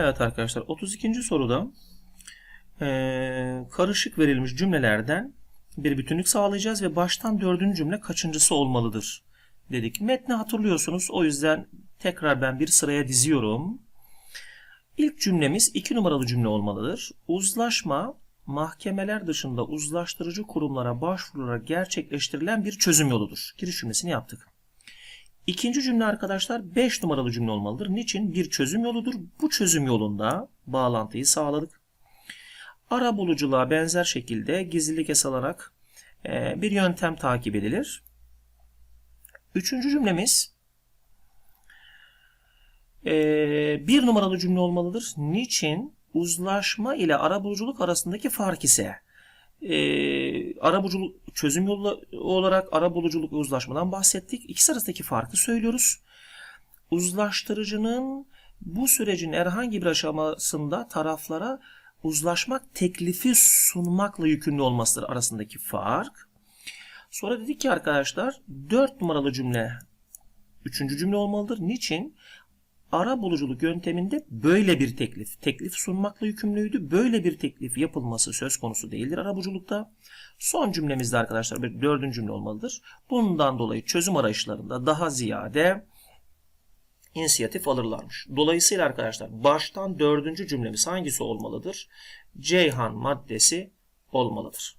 Evet arkadaşlar 32. soruda eee, karışık verilmiş cümlelerden bir bütünlük sağlayacağız ve baştan dördüncü cümle kaçıncısı olmalıdır dedik. Metni hatırlıyorsunuz o yüzden tekrar ben bir sıraya diziyorum. İlk cümlemiz iki numaralı cümle olmalıdır. Uzlaşma mahkemeler dışında uzlaştırıcı kurumlara başvurularak gerçekleştirilen bir çözüm yoludur. Giriş cümlesini yaptık. İkinci cümle arkadaşlar 5 numaralı cümle olmalıdır. Niçin? Bir çözüm yoludur. Bu çözüm yolunda bağlantıyı sağladık. Ara buluculuğa benzer şekilde gizlilik esas alarak e, bir yöntem takip edilir. Üçüncü cümlemiz e, bir numaralı cümle olmalıdır. Niçin? Uzlaşma ile arabuluculuk arasındaki fark ise e, arabuluculuk çözüm yolu olarak arabuluculuk ve uzlaşmadan bahsettik. İkisi arasındaki farkı söylüyoruz. Uzlaştırıcının bu sürecin herhangi bir aşamasında taraflara uzlaşmak teklifi sunmakla yükümlü olmasıdır arasındaki fark. Sonra dedik ki arkadaşlar 4 numaralı cümle 3. cümle olmalıdır. Niçin? Ara buluculuk yönteminde böyle bir teklif, teklif sunmakla yükümlüydü. Böyle bir teklif yapılması söz konusu değildir arabuluculukta. Son cümlemizde arkadaşlar bir dördüncü cümle olmalıdır. Bundan dolayı çözüm arayışlarında daha ziyade inisiyatif alırlarmış. Dolayısıyla arkadaşlar baştan dördüncü cümlemiz hangisi olmalıdır? Ceyhan maddesi olmalıdır.